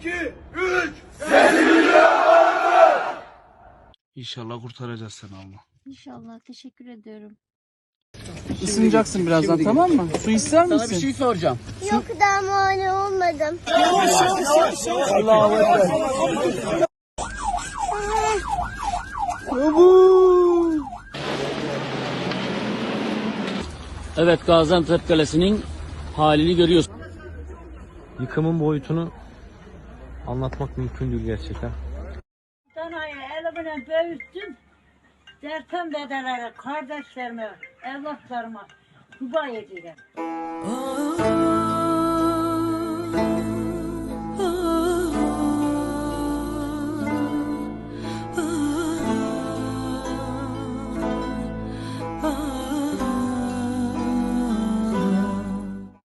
iki, üç. İnşallah kurtaracağız seni Allah. İnşallah teşekkür ediyorum. Isınacaksın birazdan tamam mı? Su ister misin? Sana bir şey soracağım. Yok daha muayene olmadım. Evet Gaziantep Kalesi'nin halini görüyorsun. Yıkımın boyutunu anlatmak mümkün değil gerçekten. Danayı elimle büyüttüm. Dertem dedelere, kardeşlerime, evlatlarıma dua ediyorum.